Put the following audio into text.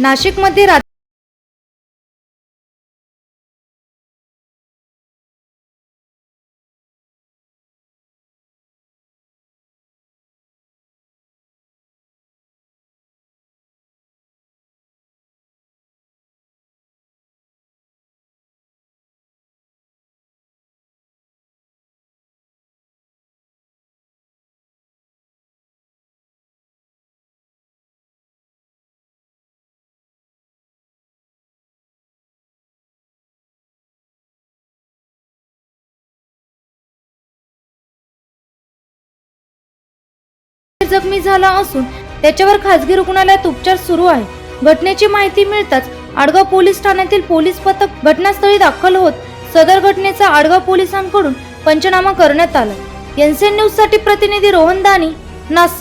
नाशिकमध्ये रा जखमी झाला असून त्याच्यावर खासगी रुग्णालयात उपचार सुरू आहे. घटनेची माहिती मिळताच आडगाव पोलीस ठाण्यातील पोलीस पथक घटनास्थळी दाखल होत सदर घटनेचा आडगाव पोलिसांकडून पंचनामा करण्यात आला. एनसीएन न्यूजसाठी प्रतिनिधी रोहन दानी नाशिक.